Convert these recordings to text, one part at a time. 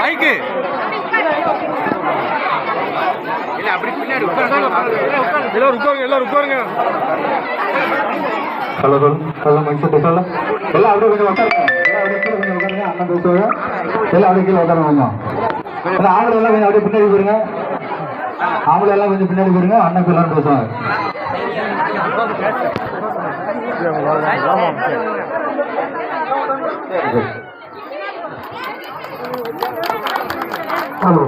மைக்கு இல்ல அப்படி பின்னாடி எல்லாரும் உட்காருங்க எல்லாரும் உட்காருங்க. Hello hello hello mic set hello எல்லாம் அப்படியே கொஞ்சம் உட்காருங்க. எல்லாம் அப்படியே கீழே கொஞ்சம் உட்காருங்க. அண்ணன் பேசுவாங்க எல்லாம் அப்படியே கீழே உட்காருங்க கொஞ்சம் எல்லாம் ஆம்பளை எல்லாம் கொஞ்சம் அப்படியே பின்னாடி போயிருங்க. ஆம்பளை எல்லாம் கொஞ்சம் பின்னாடி போயிருங்க. அண்ணன் ஹலோ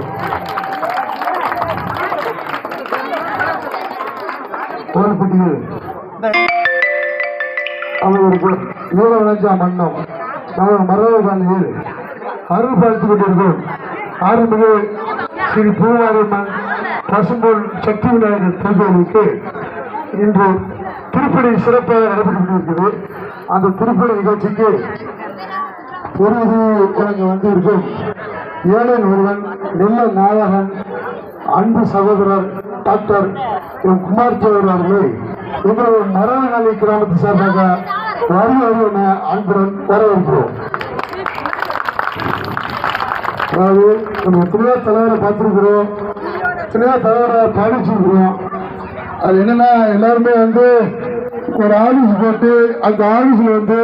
கோல்பட்டியில் அவர்களுக்கு ஏழு லட்சம் மன்னம். நாங்கள் மரபு காலையில் அருள் பார்த்து கொண்டிருக்கோம் ஆரம்பிக ஸ்ரீ பூவாரியம்மன் பசும்பொன் சக்தி விநாயகர் பூஜைகளுக்கு இன்று திருப்பணி சிறப்பாக நடைபெற்று அந்த திருப்பணி நிகழ்ச்சிக்கு ஒரு இங்கே வந்து இருக்கும் ஏழை ஒருவன் நெல்ல நாயகன் அன்பு சகோதரர் டாக்டர் எம் குமார் தேவர் அவர்களை எங்களது மரணகாலி கிராமத்து சார்பாக வரி வருவன அன்புடன் வரவேற்கிறோம். அதாவது நம்ம எத்தனையோ தலைவரை பார்த்துருக்குறோம் எத்தனையோ தலைவரை பாதிச்சிருக்கிறோம் அது என்னன்னா எல்லாருமே வந்து ஒரு ஆஃபீஸ் போட்டு அந்த ஆஃபீஸில் வந்து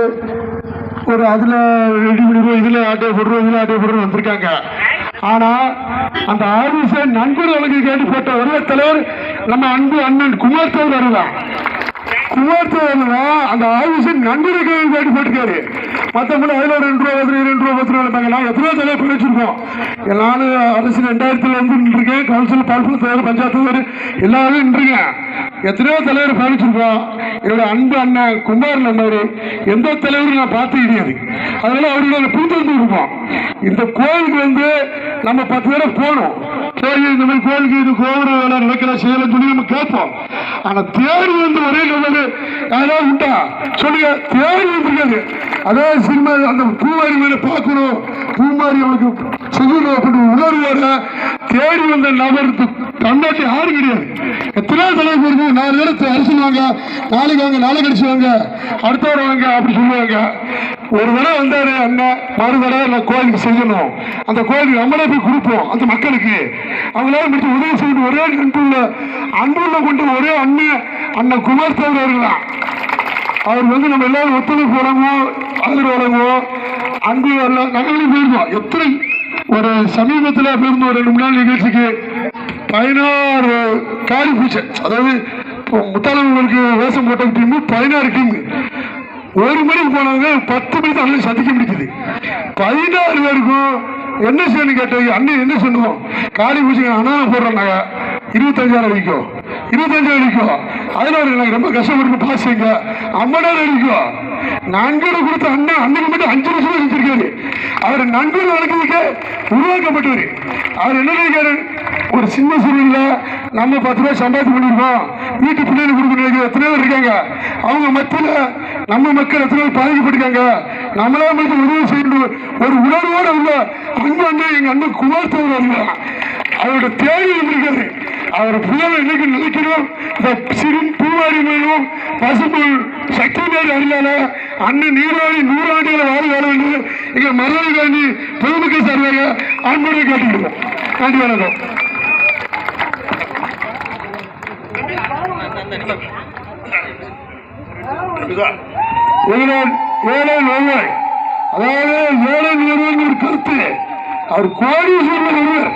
ஒரு அதில் ரெடி பண்ணிடுவோம் இதில் ஆட்டோ போடுறோம் இதில் ஆட்டோ போடுறோம் வந்திருக்காங்க. ஆனால் அந்த ஆஃபீஸை நண்பர் கேட்டு போட்ட ஒரே நம்ம அன்பு அண்ணன் குமார் தேவர் தான். குமார் தேவர் அந்த ஆஃபீஸை நண்பருக்கு கேட்டு போட்டுக்காரு மற்றபடி அதில் ஒரு ரெண்டு ரூபா பத்து ரெண்டு ரூபா பத்து ரூபா இருப்பாங்க எத்தனையோ தலைவர் பிடிச்சிருக்கோம் நான் அரசு ரெண்டாயிரத்துல இருந்து நின்றுருக்கேன். கவுன்சில் பால்புல தலைவர் பஞ்சாயத்து தலைவர் எல்லாரும் நின்றுருக்கேன். எத்தனையோ தலைவர் பயணிச்சிருக்கோம் என்னோட அன்பு அண்ணன் குமாரன் அண்ணவர் எந்த தலைவரும் நான் பார்த்து கிடையாது. அதனால அவருக்கு நாங்கள் புரிந்து இருக்கோம் இந்த கோயிலுக்கு வந்து நம்ம பத்து பேரை போகணும். போய் இந்த மாதிரி கோயிலுக்கு இது கோவில் வேலை நடக்கலாம் செய்யலாம் சொல்லி நம்ம கேட்போம். ஆனா தேடி வந்து ஒரே நபர் யாராவது உண்டா சொல்லுங்க தேடி வந்திருக்காது. அதே சினிமா அந்த பூமாரி மேல பார்க்கணும். பூமாரி அவனுக்கு செய்யணும் அப்படின்னு உணர்வோட தேடி வந்த நபர் கண்டாட்டி யாரும் கிடையாது. எத்தனை தலைவர் இருக்கும் நாலு பேர் அரசியல் நாளைக்கு வாங்க நாளை கழிச்சு வாங்க அடுத்த வாங்க அப்படி சொல்லுவாங்க. ஒரு தடவை வந்தாரு அண்ணன் மறு தடவை நான் கோயிலுக்கு செய்யணும். அந்த கோயிலுக்கு நம்மளே போய் கொடுப்போம் அந்த மக்களுக்கு. அவங்களால முடிச்சு உதவி செய்யணும். ஒரே அன்புள்ள அன்புள்ள கொண்டு ஒரே அண்ணன் அண்ணன் குமார் தேவர் அவர்களா அவர் வந்து நம்ம எல்லாரும் ஒத்துழைப்பு வழங்குவோம் ஆதரவு வழங்குவோம். அன்பு எல்லாம் நாங்களும் போயிருந்தோம். எத்தனை ஒரு சமீபத்தில் போயிருந்தோம் ரெண்டு மூணு நாள் நிகழ்ச்சிக்கு பதினாறு காரி பூச்சை அதாவது முத்தாளர்களுக்கு வேஷம் போட்ட டீமு பதினாறு டீமு ஒரு மணிக்கு போனவங்க பத்து மணிக்கு அண்ணன் சந்திக்க முடிக்குது. பதினாறு பேருக்கும் என்ன செய்யணும் கேட்டது அண்ணன் என்ன சொல்லுவோம் காடி பூச்சி அண்ணா போடுறோம் இருபத்தஞ்சாயிரம் அடிக்கும். இருபத்தஞ்சாயிரம் அடிக்கும். அதில் எனக்கு ரொம்ப கஷ்டப்பட்டு பாசுங்க ஐம்பதாயிரம் அடிக்கும். நன்கொடை கொடுத்த அண்ணன் அண்ணனுக்கு மட்டும் அஞ்சு லட்சம் வச்சிருக்காரு அவர் நன்கொடை வழங்குறதுக்கு உருவாக்கப்பட்டவர். அவர் என்ன நினைக்காரு ஒரு சின்ன சூழ்நிலை நம்ம பத்து ரூபாய் சம்பாதிச்சு பண்ணியிருக்கோம். வீட்டு பிள்ளைங்க கொடுக்க எத்தனை பேர் இருக்காங்க? அவங்க மத்தியில் நம்ம மக்கள் எத்தனை பேர் பாதிக்கப்பட்டிருக்காங்க? நம்மளே மட்டும் உதவி செய்யணும். ஒரு உணர்வோடு உள்ள அன்பு அண்ணன் எங்கள் அண்ணன் குமார் தேவர் அவரோட தேவை இருக்காரு அவர் புயல் என்னைக்கு நினைக்கணும் இந்த சிறு பூவாரி மேலும் பசும்புல் சக்தி மேல் அறியால அண்ணன் நீராடி நூறாண்டுகளை வாழ வாழ வேண்டும் எங்கள் மரணி காந்தி பொதுமக்கள் சார்பாக அன்போடு கேட்டுக்கிறோம் நன்றி வணக்கம். ஏழை ஏழை ஒருவர் அதாவது ஏழை ஒருவன் ஒரு கருத்து. அவர் கோடீஸ்வரன் ஒருவர்.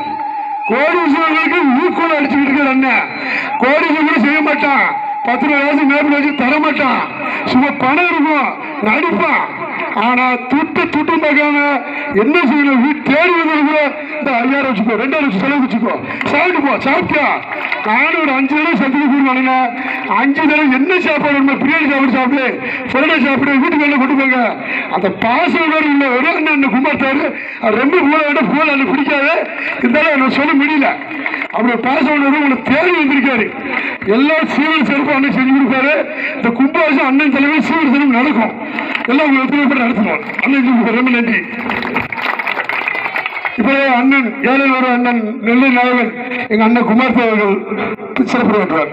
கோடீஸ்வரனுக்கு ஈக்குவல் அடிச்சுக்கிட்டு இருக்கார் அண்ணன் கோடீஸ்வரன் செய்ய மாட்டான். பத்து ரூபாய் காசு மேப்பில் வச்சு தர மாட்டான் சும்மா பணம் இருக்கும்? நடிப்பான் ஆனா துட்டு துட்டு பார்க்காம என்ன செய்யணும்? வீட்டு தேடி வந்திருக்கோ இந்த ஐயாயிரம் வச்சுக்கோ ரெண்டாயிரம் வச்சு செலவு வச்சுக்கோ. சாப்பிட்டு போ சாப்பிட்டியா? நானும் ஒரு அஞ்சு தடவை சந்திக்க போயிருவானுங்க அஞ்சு தடவை என்ன சாப்பாடு வேணுமோ பிரியாணி சாப்பிட்டு சாப்பிடு. புரடா சாப்பிடு வீட்டுக்கு வெளில கொண்டு போங்க. அந்த பாசோட உள்ள இல்லை. அண்ணன் அண்ணன் குமார்த்தாரு. அது ரொம்ப கூட விட பூல அண்ணன் பிடிக்காது. இருந்தாலும் எனக்கு சொல்ல முடியல. அப்படி பாசோட உங்களுக்கு தேடி வந்திருக்காரு. எல்லாரும் சீவல் சிறப்பு அண்ணன் செஞ்சு கொடுப்பாரு. இந்த கும்பாசம் அண்ணன் தலைவர் சீவல் நடக்கும். எல்லாம் உங்க எத்தனை பேர் நடத்துவோம். அண்ணன் செஞ்சு ரொம்ப நன்றி. இப்போ அண்ணன் ஏழை ஒரு அண்ணன் நெல்லை நாயகன் எங்க அண்ணன் குமார் அவர்கள் சிறப்பு வருவார்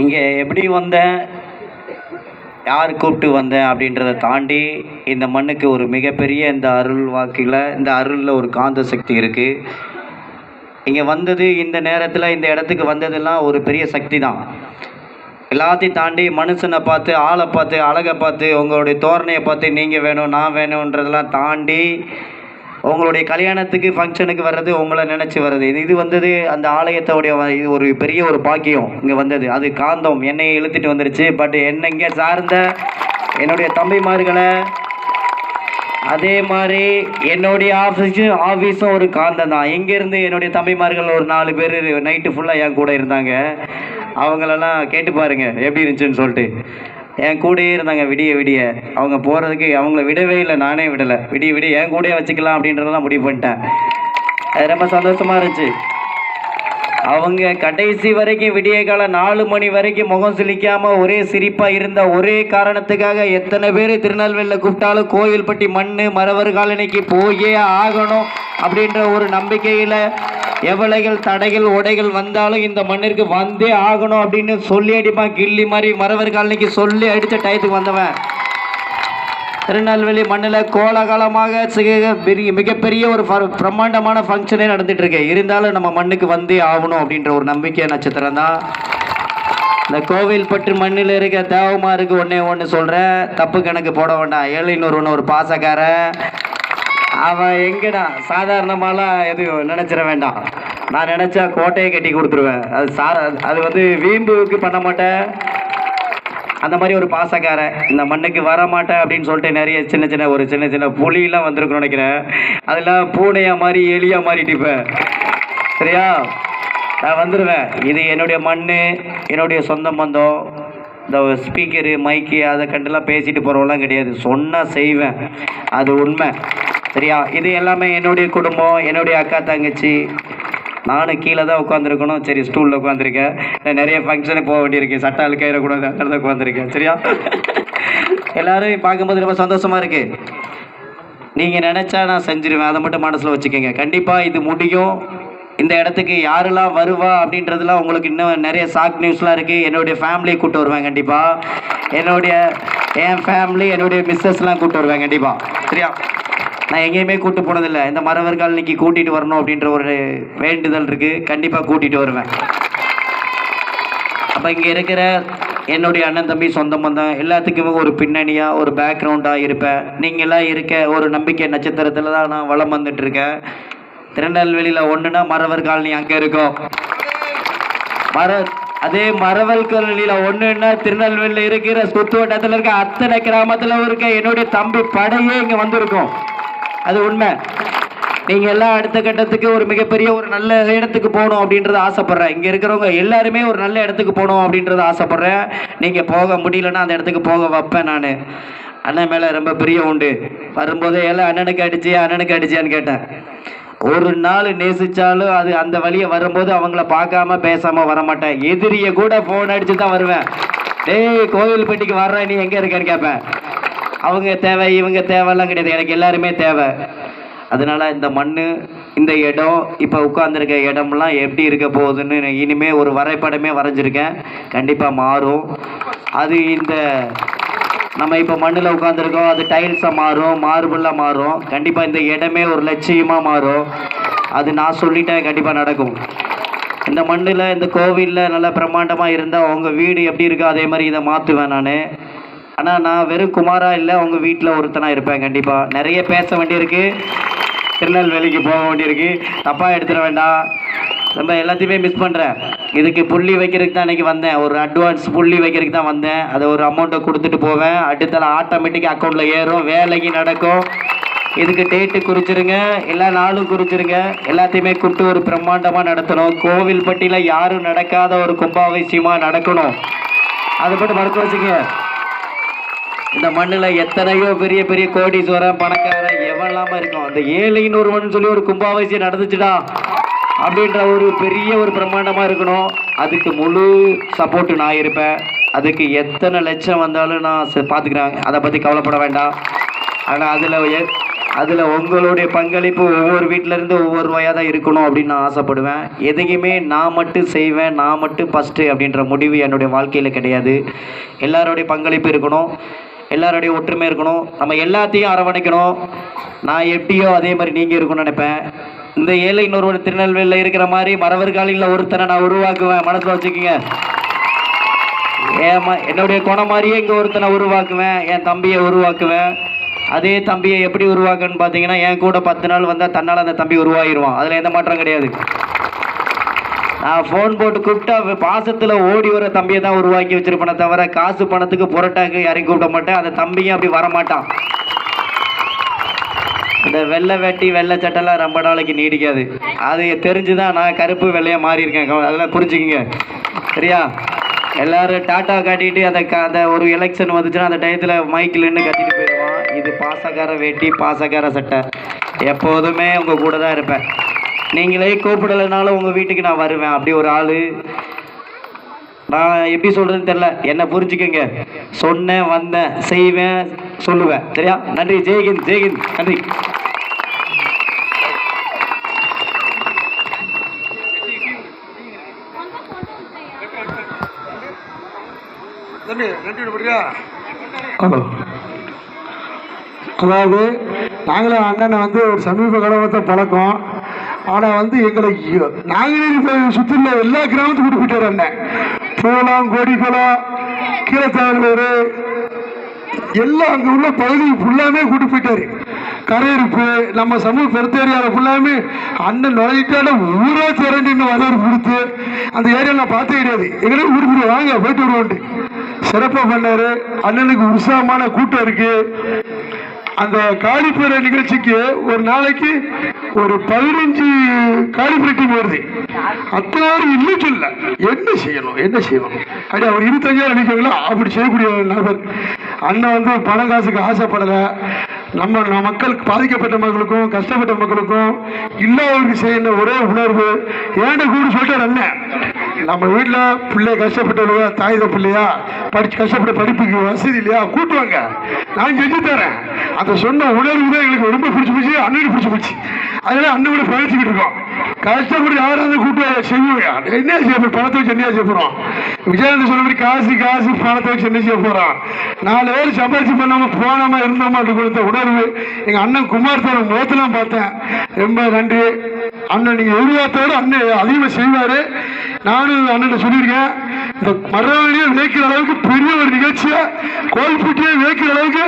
இங்கே எப்படி வந்தேன் யார் கூப்பிட்டு வந்தேன் அப்படின்றத தாண்டி இந்த மண்ணுக்கு ஒரு மிகப்பெரிய இந்த அருள் வாக்கில் இந்த அருளில் ஒரு காந்த சக்தி இருக்குது இங்கே வந்தது இந்த நேரத்தில் இந்த இடத்துக்கு வந்ததெல்லாம் ஒரு பெரிய சக்தி தான். எல்லாத்தையும் தாண்டி மனுஷனை பார்த்து ஆளை பார்த்து அழகை பார்த்து உங்களுடைய தோரணையை பார்த்து நீங்கள் வேணும் நான் வேணுன்றதெல்லாம் தாண்டி உங்களுடைய கல்யாணத்துக்கு ஃபங்க்ஷனுக்கு வர்றது உங்களை நினச்சி வர்றது. இது இது வந்தது அந்த ஆலயத்தோடைய இது ஒரு பெரிய ஒரு பாக்கியம் இங்கே வந்தது. அது காந்தம். என்னையை இழுத்துட்டு வந்துருச்சு. பட் என்ன இங்கே சார்ந்த என்னுடைய தம்பிமார்களை அதே மாதிரி என்னுடைய ஆஃபீஸும் ஆஃபீஸும் ஒரு காந்தம் தான். இங்கேருந்து என்னுடைய தம்பிமார்கள் ஒரு நாலு பேர் நைட்டு ஃபுல்லாக என் கூட இருந்தாங்க. அவங்களெல்லாம் கேட்டு பாருங்கள் எப்படி இருந்துச்சுன்னு சொல்லிட்டு. என் கூடயே இருந்தாங்க விடிய விடிய. அவங்க போகிறதுக்கு அவங்கள விடவே இல்லை நானே விடலை. விடிய விடிய என் கூடயே வச்சுக்கலாம் அப்படின்றதெல்லாம் முடிவு பண்ணிட்டேன். அது ரொம்ப சந்தோஷமாக இருந்துச்சு. அவங்க கடைசி வரைக்கும் விடிய கால நாலு மணி வரைக்கும் முகம் சிலிக்காமல் ஒரே சிரிப்பாக இருந்த ஒரே காரணத்துக்காக எத்தனை பேர் திருநெல்வேலியில் கூப்பிட்டாலும் கோயில்பட்டி மண் மரவர் காலனிக்கு போயே ஆகணும் அப்படின்ற ஒரு நம்பிக்கையில் எவ்வளைகள் தடைகள் உடைகள் வந்தாலும் இந்த மண்ணிற்கு வந்தே ஆகணும் அப்படின்னு சொல்லி அடிப்பான். கிள்ளி மாதிரி மரவர் காலனிக்கு சொல்லி அடித்த டயத்துக்கு வந்தவன். திருநெல்வேலி மண்ணில் கோலாகலமாக சிக- பெரிய மிகப்பெரிய ஒரு பிரம்மாண்டமான ஃபங்க்ஷனே நடந்துட்டு இருக்கு இருந்தாலும் நம்ம மண்ணுக்கு வந்தே ஆகணும் அப்படின்ற ஒரு நம்பிக்கை நட்சத்திரம் தான். இந்த கோவில்பட்டு மண்ணில் இருக்க தேவமாருக்கு ஒன்றே ஒன்று சொல்கிறேன் தப்பு கணக்கு போட வேண்டாம். ஏழைநூறு ஒன்று ஒரு பாசக்காரன். அவன் எங்கடா? சாதாரணமாலாம் எதுவும் நினச்சிட வேண்டாம். நான் நினச்சா கோட்டையை கட்டி கொடுத்துருவேன். அது சார அது வந்து வீம்புக்கு பண்ண மாட்டேன். அந்த மாதிரி ஒரு பாசக்காரன். இந்த மண்ணுக்கு வர மாட்டேன் அப்படின்னு சொல்லிட்டு நிறைய சின்ன சின்ன ஒரு சின்ன சின்ன புலியெல்லாம் வந்திருக்குன்னு நினைக்கிறேன். அதெல்லாம் பூனையாக மாதிரி எலியாக மாறிட்டிப்பேன் சரியா? நான் வந்துடுவேன் இது என்னுடைய மண் என்னுடைய சொந்த பந்தம். இந்த ஸ்பீக்கரு மைக்கு அதை கண்டுலாம் பேசிட்டு போகிறவங்களாம் கிடையாது. சொன்னால் செய்வேன். அது உண்மை. சரியா? இது எல்லாமே என்னுடைய குடும்பம் என்னுடைய அக்கா தங்கச்சி. நானும் கீழே தான் உட்காந்துருக்கணும் சரி ஸ்டூலில் உட்காந்துருக்கேன் நிறைய ஃபங்க்ஷனுக்கு போக வேண்டியிருக்கு. சட்டை கூட அங்கே தான் உட்காந்துருக்கேன் சரியா? எல்லோரும் பார்க்கும்போது ரொம்ப சந்தோஷமாக இருக்குது நீங்கள் நினச்சா நான் செஞ்சிருவேன். அதை மட்டும் மனசில் வச்சுக்கோங்க. கண்டிப்பாக இது முடியும். இந்த இடத்துக்கு யாரெல்லாம் வருவா அப்படின்றதுலாம் உங்களுக்கு இன்னும் நிறைய சாக் நியூஸ்லாம் இருக்குது என்னுடைய ஃபேமிலியை கூப்பிட்டு வருவேன் கண்டிப்பாக என்னுடைய என் ஃபேமிலி என்னுடைய மிஸ்ஸஸ்லாம் கூப்பிட்டு வருவேன் கண்டிப்பாக சரியா? நான் எங்கேயுமே கூட்டு போனதில்லை. இந்த மரவர்கள் காலனிக்கு கூட்டிகிட்டு வரணும் அப்படின்ற ஒரு வேண்டுதல் இருக்குது கண்டிப்பாக கூட்டிகிட்டு வருவேன். அப்போ இங்கே இருக்கிற என்னுடைய அண்ணன் தம்பி சொந்த பந்தம் எல்லாத்துக்குமே ஒரு பின்னணியாக ஒரு பேக்ரவுண்டாக இருப்பேன். நீங்களாம் இருக்க ஒரு நம்பிக்கை நட்சத்திரத்தில் தான் நான் வளம் வந்துட்டு இருக்கேன். திருநெல்வேலியில் ஒன்றுனா மரவர் காலனி அங்கே இருக்கும். மர அதே மரவல் காலனியில் ஒன்றுன்னா திருநெல்வேலியில் இருக்கிற சுற்று வட்டத்தில் இருக்க அத்தனை கிராமத்தில் இருக்க என்னுடைய தம்பி படையே இங்கே வந்திருக்கும். அது உண்மை. நீங்க எல்லாம் அடுத்த கட்டத்துக்கு ஒரு மிகப்பெரிய ஒரு நல்ல இடத்துக்கு போகணும் அப்படின்றத ஆசைப்படுறேன். இங்க இருக்கிறவங்க எல்லாருமே ஒரு நல்ல இடத்துக்கு போகணும் அப்படின்றத ஆசைப்படுறேன். நீங்க போக முடியலன்னா அந்த இடத்துக்கு போக வைப்பேன் நான். அண்ணன் மேல ரொம்ப பிரியம் உண்டு. வரும்போது எல்லாம் அண்ணனுக்கு அடிச்சு அண்ணனுக்கு அடிச்சியான்னு கேட்டேன். ஒரு நாள் நேசிச்சாலும் அது அந்த வழியை வரும்போது அவங்கள பார்க்காம பேசாம வரமாட்டேன். எதிரிய கூட ஃபோன் அடிச்சு தான் வருவேன். டேய் கோவில்பட்டிக்கு வர்றேன் நீ எங்க இருக்கேன்னு கேட்பேன். அவங்க தேவை இவங்க தேவைலாம் கிடையாது. எனக்கு எல்லாருமே தேவை. அதனால் இந்த மண் இந்த இடம் இப்போ உட்காந்துருக்க இடம்லாம் எப்படி இருக்க போகுதுன்னு இனிமேல் ஒரு வரைபடமே வரைஞ்சிருக்கேன். கண்டிப்பாக மாறும். அது இந்த நம்ம இப்போ மண்ணில் உட்காந்துருக்கோம் அது டைல்ஸாக மாறும் மார்பிளாக மாறும். கண்டிப்பாக இந்த இடமே ஒரு லட்சியமாக மாறும். அது நான் சொல்லிட்டேன் கண்டிப்பாக நடக்கும். இந்த மண்ணில் இந்த கோவிலில் நல்லா பிரம்மாண்டமாக இருந்தால் உங்கள் வீடு எப்படி இருக்கோ அதே மாதிரி இதை மாற்றுவேன் நான். ஆனால் நான் வெறும் குமாரா இல்லை உங்கள் வீட்டில் ஒருத்தனாக இருப்பேன் கண்டிப்பாக நிறைய பேச வேண்டியிருக்கு. திருநெல்வேலிக்கு போக வேண்டியிருக்கு. தப்பாக எடுத்துட வேண்டாம். ரொம்ப எல்லாத்தையுமே மிஸ் பண்ணுறேன் இதுக்கு புள்ளி வைக்கிறதுக்கு தான் அன்றைக்கி வந்தேன். ஒரு அட்வான்ஸ் புள்ளி வைக்கிறதுக்கு தான் வந்தேன். அதை ஒரு அமௌண்ட்டை கொடுத்துட்டு போவேன். அடுத்தால ஆட்டோமேட்டிக் அக்கௌண்ட்டில் ஏறும். வேலைக்கு நடக்கும். இதுக்கு டேட்டு குறிச்சிருங்க. எல்லா நாளும் குறிச்சிருங்க. எல்லாத்தையுமே கூப்பிட்டு ஒரு பிரம்மாண்டமாக நடத்தணும். கோவில்பட்டியில் யாரும் நடக்காத ஒரு கும்பாபிஷேகமாக நடக்கணும். அதை மட்டும் மறக்க வச்சுக்கோங்க. இந்த மண்ணில் எத்தனையோ பெரிய பெரிய கோடீஸ்வரன் பணக்காரன் எவன்லாம இருக்கும் அந்த ஏழைன்னு ஒருவன் சொல்லி ஒரு கும்பாபிஷேகம் நடந்துச்சுடா. அப்படின்ற ஒரு பெரிய ஒரு பிரம்மாண்டமாக இருக்கணும். அதுக்கு முழு சப்போர்ட்டு நான் இருப்பேன். அதுக்கு எத்தனை லட்சம் வந்தாலும் நான் ச- பார்த்துக்கிறேன் அதை பற்றி கவலைப்பட வேண்டாம். ஆனால் அதில் அதில் உங்களுடைய பங்களிப்பு ஒவ்வொரு வீட்டிலேருந்து ஒவ்வொரு ரூபாயாக தான் இருக்கணும் அப்படின்னு நான் ஆசைப்படுவேன். எதையுமே நான் மட்டும் செய்வேன் நான் மட்டும் ஃபஸ்ட்டு அப்படின்ற முடிவு என்னுடைய வாழ்க்கையில் கிடையாது. எல்லாருடைய பங்களிப்பு இருக்கணும். எல்லாருடைய ஒற்றுமை இருக்கணும். நம்ம எல்லாத்தையும் அரவணைக்கணும். நான் எப்படியோ அதே மாதிரி நீங்கள் இருக்கணும்னு நினைப்பேன். இந்த ஏழை இன்னொரு திருநெல்வேலியில் இருக்கிற மாதிரி மறவர்காலியில் ஒருத்தனை நான் உருவாக்குவேன். மனசில் வச்சுக்கோங்க. ஏமா என்னுடைய குணம் மாதிரியே இங்கே ஒருத்தனை உருவாக்குவேன். என் தம்பியை உருவாக்குவேன். அதே தம்பியை எப்படி உருவாக்குன்னு பார்த்தீங்கன்னா என் கூட பத்து நாள் வந்தால் தன்னால் அந்த தம்பி உருவாகிடுவான் அதில் எந்த மாற்றம் கிடையாது. நான் ஃபோன் போட்டு கூப்பிட்டா பாசத்தில் ஓடி வர தம்பியை தான் உருவாக்கி வச்சிருப்பேனே தவிர காசு பணத்துக்கு புரட்டாக்கு யாரையும் கூப்பிட மாட்டேன். அந்த தம்பியும் அப்படி வரமாட்டான். இந்த வெள்ளை வெட்டி வெள்ளை சட்டைலாம் ரொம்ப நாளைக்கு நீடிக்காது. அது தெரிஞ்சு தான் நான் கருப்பு வெள்ளையாக மாறி இருக்கேன் அதெல்லாம் புரிஞ்சுக்கிங்க. சரியா? எல்லாரும் டாட்டா காட்டிட்டு அந்த க அந்த ஒரு எலெக்ஷன் வந்துச்சுன்னா அந்த டயத்தில் மைக்கில் நின்று கட்டிட்டு போயிடுவான். இது பாசக்கார வேட்டி பாசக்கார சட்டை. எப்போதுமே உங்கள் கூட தான் இருப்பேன். நீங்களே கூப்பிடலைனாலும் உங்கள் வீட்டுக்கு நான் வருவேன். அப்படி ஒரு ஆள். நான் எப்படி சொல்கிறதுன்னு தெரில என்ன புரிஞ்சுக்கங்க. சொன்னேன் வந்தேன் செய்வேன் சொல்லுவேன். சரியா? நன்றி. ஜெய்ஹிந்த் ஜெய்ஹிந்த் நன்றி. அதாவது நாங்களும் அண்ணனை வந்து ஒரு சமீப காலத்தை பழக்கம். ஆனால் வந்து எங்களை இ- சுத்தி சுற்றில எல்லா கிராமத்துக்கும் கூட்டு போயிட்டார் அண்ணன். பூலம் கொடிக்குளம் கீழத்தாங்களூர் எல்லாம் அங்கே உள்ள பகுதி ஃபுல்லாமே கூட்டு போயிட்டாரு. கரையிருப்பு நம்ம சமூக பெருத்தேரியாவில் ஃபுல்லாமே அண்ணன் நுழையிட்டால ஊரே திரண்டின்னு வரவு கொடுத்து அந்த ஏரியா நான் பார்த்தே கிடையாது. எங்களே ஊருக்கு வாங்க போயிட்டு வருவோன்ட்டு சிறப்பாக பண்ணாரு. அண்ணனுக்கு உற்சாகமான கூட்டம் இருக்கு. அந்த காலிப்பற நிகழ்ச்சிக்கு ஒரு நாளைக்கு ஒரு பதினஞ்சு காலிப்பற டீம் வருது. அத்தனை இன்னும் சொல்ல என்ன செய்யணும் என்ன செய்யணும்? அப்படி அவர் இருபத்தஞ்சாயிரம் நினைக்கிறீங்களா அப்படி செய்யக்கூடிய நபர். அண்ணன் வந்து பணம் காசுக்கு ஆசைப்படலை. நம்ம மக்கள் மக்களுக்கு பாதிக்கப்பட்ட மக்களுக்கும் கஷ்டப்பட்ட மக்களுக்கும் இல்லாதவருக்கு செய்யணும் ஒரே உணர்வு. ஏண்ட கூட சொல்லிட்டார் அண்ணன் நம்ம வீட்டில் பிள்ளை கஷ்டப்பட்டவங்க தாய் பிள்ளையா படிச்சு கஷ்டப்பட்ட படிப்புக்கு வசதி இல்லையா கூட்டுவாங்க நான் செஞ்சு தரேன். அந்த சொன்ன உணர்வு தான் எங்களுக்கு ரொம்ப பிடிச்சி போச்சு அண்ணனுக்கு பிடிச்சி போச்சு. அதனால அண்ணன் கூட பயணிச்சுக்கிட்டு இருக்கோம். கஷ்டப்பட்டு யாராவது கூட்டு செய்வாங்க என்ன செய்ய பணத்தை வச்சு என்ன செய்ய போறோம்? விஜயானந்த சொன்ன மாதிரி காசு காசு பணத்தை வச்சு என்ன செய்ய போறோம்? நாலு பேர் சம்பாரிச்சு பண்ணாம போனாம இருந்தோமா கொடுத்த உணர்வு எங்க அண்ணன் குமார் சார் முகத்தெல்லாம் பார்த்தேன். ரொம்ப நன்றி. அண்ணன் நீங்க உருவாத்தோட அண்ணன் அதிகமா செய்வாரு. நானும் அண்ணன் சொல்லியிருக்கேன் இந்த மரவழியை விளைக்கிற அளவுக்கு பெரிய ஒரு நிகழ்ச்சியை கோல்பூட்டியை விளைக்கிற அளவுக்கு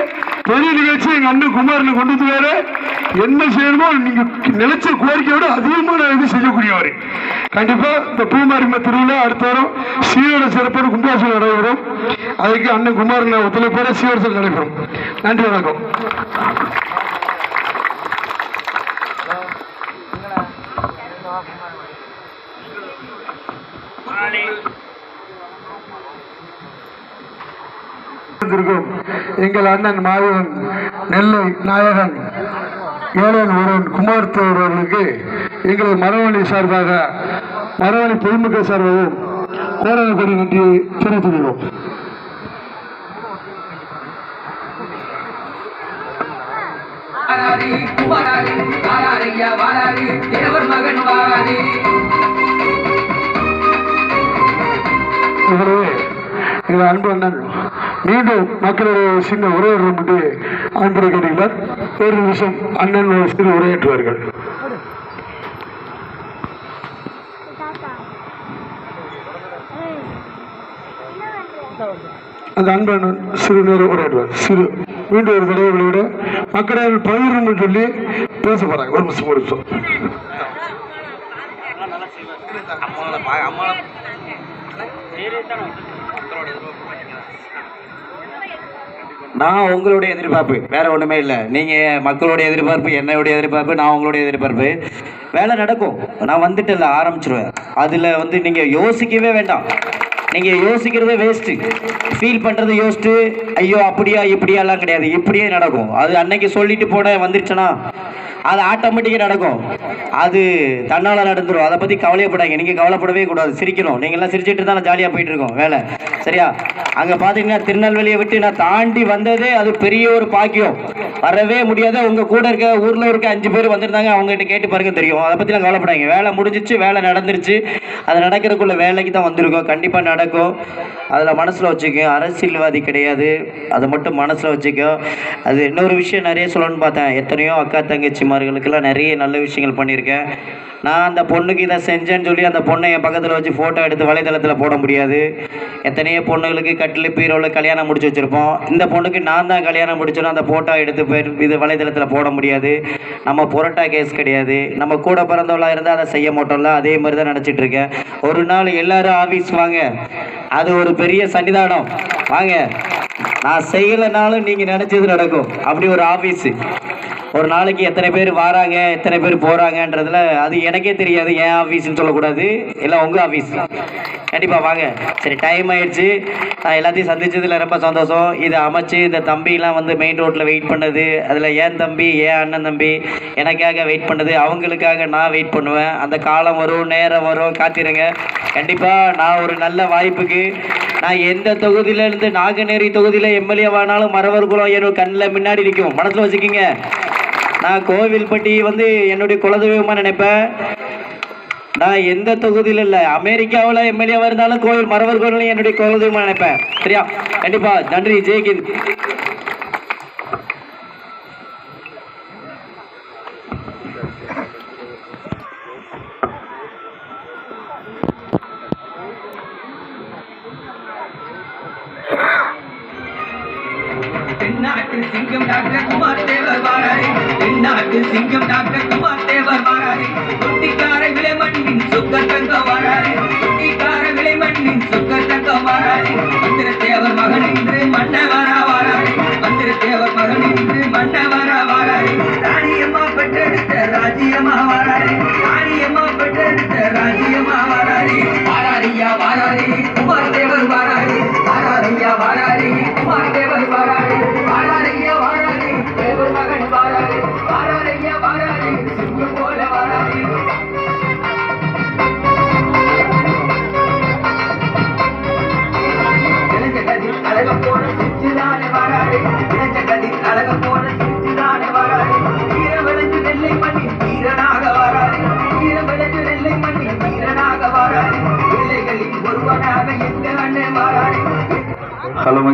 பெரிய நிகழ்ச்சி எங்க அண்ணன் குமாரனை கொண்டு வந்துருவாரு என்ன செய்யணுமோ நீங்க நினைச்ச கோரிக்கையோட அதிகமான இது செய்யக்கூடியவர். கண்டிப்பா இந்த பூமாரிம திருவிழா அடுத்த வாரம் சீரோட சிறப்பான கும்பாசனம் நடைபெறும். அதுக்கு அண்ணன் குமாரன் ஒத்துழைப்போட சீரோட நடைபெறும். நன்றி வணக்கம். இருக்கும் எங்கள் அண்ணன் மாவீரன் நெல்லை நாயகன் ஏழன் ஒருவன் குமார்த்தவர் அவர்களுக்கு எங்களது மரவழி சார்பாக மரவழி பொதுமக்கள் சார்பாகவும் கோடான கோடி நன்றியை வாராது வாராது மகன் வாராது இவரே எங்கள் அன்பு அண்ணன் மீண்டும் மக்களுடைய சின்ன உரையாடல் என்று அன்புரை கேட்கிறார் ஒரு நிமிஷம் அண்ணன் சிறு உரையாற்றுவார்கள். அந்த அன்பன் சிறு நேரம் உரையாடுவார். சிறு. மீண்டும் ஒரு தடவை விட மக்களை சொல்லி பேச போறாங்க ஒரு நிமிஷம் ஒரு நிமிஷம். நான் உங்களுடைய எதிர்பார்ப்பு. வேற ஒன்றுமே இல்லை. நீங்கள் மக்களுடைய எதிர்பார்ப்பு என்னுடைய எதிர்பார்ப்பு நான் உங்களுடைய எதிர்பார்ப்பு. வேலை நடக்கும். நான் வந்துட்டு இல்லை ஆரம்பிச்சிருவேன். அதில் வந்து நீங்கள் யோசிக்கவே வேண்டாம். நீங்கள் யோசிக்கிறதே வேஸ்ட்டு ஃபீல் பண்ணுறது யோசிச்சு ஐயோ அப்படியா இப்படியாலாம் கிடையாது. இப்படியே நடக்கும். அது அன்னைக்கு சொல்லிட்டு போட வந்துருச்சுன்னா அது ஆட்டோமேட்டிக்காக நடக்கும். அது தன்னால் நடந்துரும். அதை பற்றி கவலையப்படாங்க நீங்கள் கவலைப்படவே கூடாது. சிரிக்கணும். நீங்கள்லாம் சிரிச்சிட்டு தான் ஜாலியாக போயிட்டுருக்கோம் வேலை. சரியா? அங்கே பார்த்தீங்கன்னா திருநெல்வேலியை விட்டு நான் தாண்டி வந்ததே அது பெரிய ஒரு பாக்கியம். வரவே முடியாத உங்கள் கூட இருக்க ஊரில் இருக்க அஞ்சு பேர் வந்திருந்தாங்க. அவங்ககிட்ட கேட்டு பாருங்க தெரியும். அதை பற்றிலாம் கவலைப்படாங்க வேலை முடிஞ்சிச்சு. வேலை நடந்துருச்சு. அது நடக்கிறதுக்குள்ள வேலைக்கு தான் வந்திருக்கோம். கண்டிப்பாக நடக்கும். அதில் மனசில் வச்சுக்கோ அரசியல்வாதி கிடையாது. அதை மட்டும் மனசில் வச்சுக்கோ. அது இன்னொரு விஷயம் நிறைய சொல்லணும்னு பார்த்தேன். எத்தனையோ அக்கா தங்கச்சிமார்களுக்கெல்லாம் நிறைய நல்ல விஷயங்கள் பண்ணியிருக்கேன். நான் அந்த பொண்ணுக்கு இதை செஞ்சேன்னு சொல்லி அந்த பொண்ணை என் பக்கத்தில் வச்சு ஃபோட்டோ எடுத்து வலைதளத்தில் போட முடியாது. எத்தனையோ பொண்ணுகளுக்கு கட்டில் பீரோவில் கல்யாணம் முடிச்சு வச்சுருப்போம். இந்த பொண்ணுக்கு நான் தான் கல்யாணம் முடிச்சோன்னா அந்த ஃபோட்டோ எடுத்து போய் இது வலைதளத்தில் போட முடியாது. நம்ம புரட்டா கேஸ் கிடையாது. நம்ம கூட பிறந்தவளாக இருந்தால் அதை செய்ய மாட்டோம்ல. அதே மாதிரி தான் நினச்சிட்டு இருக்கேன். ஒரு நாள் எல்லாரும் ஆஃபீஸ் வாங்க. அது ஒரு பெரிய சன்னிதானம். வாங்க. நான் செய்யலைனாலும் நீங்கள் நினச்சது நடக்கும். அப்படி ஒரு ஆஃபீஸு ஒரு நாளைக்கு எத்தனை பேர் வராங்க எத்தனை பேர் போகிறாங்கன்றதுல அது எனக்கே தெரியாது என் ஆஃபீஸ்னு சொல்லக்கூடாது. எல்லாம் உங்கள் ஆஃபீஸ் கண்டிப்பாக வாங்க. சரி டைம் ஆயிடுச்சு. நான் எல்லாத்தையும் சந்தித்ததில் ரொம்ப சந்தோஷம். இதை அமைச்சு இந்த தம்பிலாம் வந்து மெயின் ரோட்டில் வெயிட் பண்ணது அதில் ஏன் தம்பி ஏன் அண்ணன் தம்பி எனக்காக வெயிட் பண்ணது அவங்களுக்காக நான் வெயிட் பண்ணுவேன். அந்த காலம் வரும் நேரம் வரும் காத்திருங்க. கண்டிப்பாக நான் ஒரு நல்ல வாய்ப்புக்கு நான் எந்த தொகுதியிலேருந்து நாகநேரி தொகுதியில் எம்எல்ஏ வானாலும் மரவர் குலம் என்னோட கண்ணில் முன்னாடி நிற்கும். மனசில் வச்சுக்கிங்க. நான் கோவில்பட்டி வந்து என்னுடைய குலதெய்வமாக நினைப்பேன் நான் எந்த தொகுதியில் இல்லை. அமெரிக்காவில் எம்எல்ஏவாக இருந்தாலும் கோவில் மரவர் கோவில் என்னுடைய குலதெய்வமாக நினைப்பேன் சரியா? கண்டிப்பாக நன்றி. ஜெய்கிந்த் தென்னாட்டு சிங்கம் டாக்டர் குமார் தேவர் வாராரே. தென்னாட்டு சிங்கம் டாக்டர் குமார் தேவர் வாராரே. தொட்டிக்கார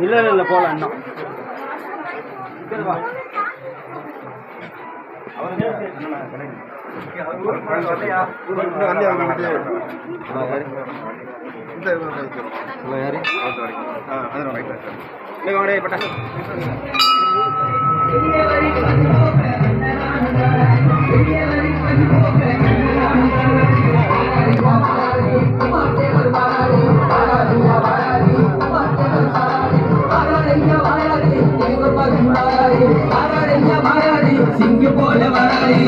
இல்லை இல்லை இல்லை போகலாம் இன்னும் சிங்கு போல வராரே